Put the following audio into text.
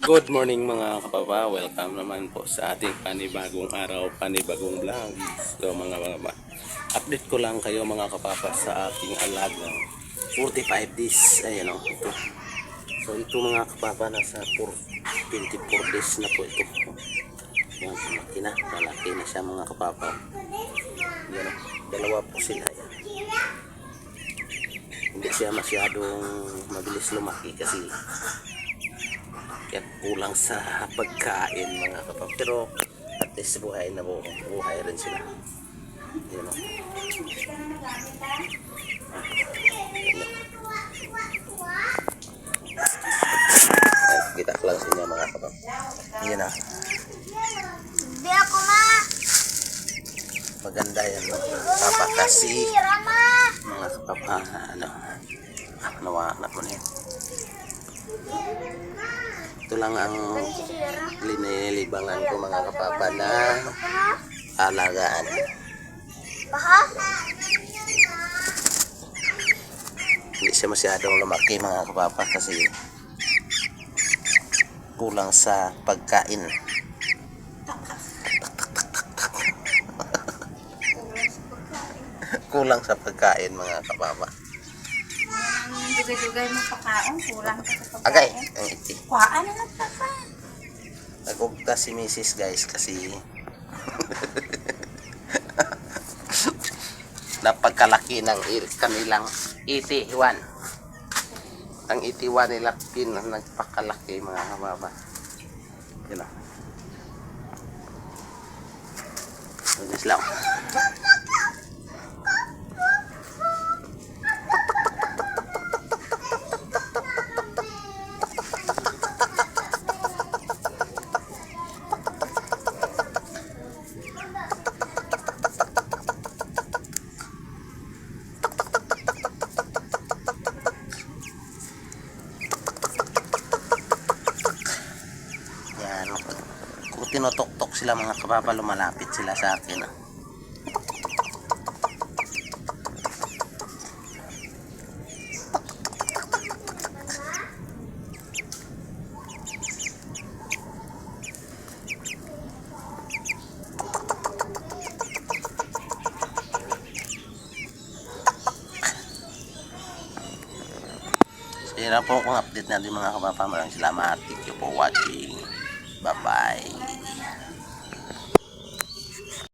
Good morning mga kapapa. Welcome naman po sa ating panibagong araw, panibagong vlog. So mga kapapa, update ko lang kayo mga kapapa sa aking alagang 45 days. Ayan o, ito. So ito mga kapapa, nasa 4, 24 days na po ito. Yan, malaki na. Malaki na siya mga kapapa. Yan o, dalawa po sila. Yan. Hindi siya masyadong mabilis lumaki kasi kaya kulang sa pagkain mga kapatid. Pero at least buhay na buhay, buhay rin sila. Yun o. Ay, kita ko lang sa inyo mga kapatid. Yan na. Hindi ako ma. Maganda yan. No? Papa kasi ma. mga kapapa ano nawa na po niya. Ito lang ang linilibangan ko mga kapapa na alagaan. Hindi siya masyadong lumaki mga kapapa kasi kulang sa pagkain. kulang sa pagkain mga kapapa. Dugay-dugay mo pakaon, kulang ka sa pagkain. Agay, ang iti. Kuhaan na nagpapa. Nagugta si Mrs. guys kasi napagkalaki ng kanilang iti-1. Ang iti-1 nila pin nagpakalaki mga kababa. Yun o. Bilis lang. Yan. Kung tinutok-tok sila mga kababa, lumalapit sila sa akin. ah. Na po kung update natin mga kababa. Maraming salamat. Thank you for watching. 拜拜。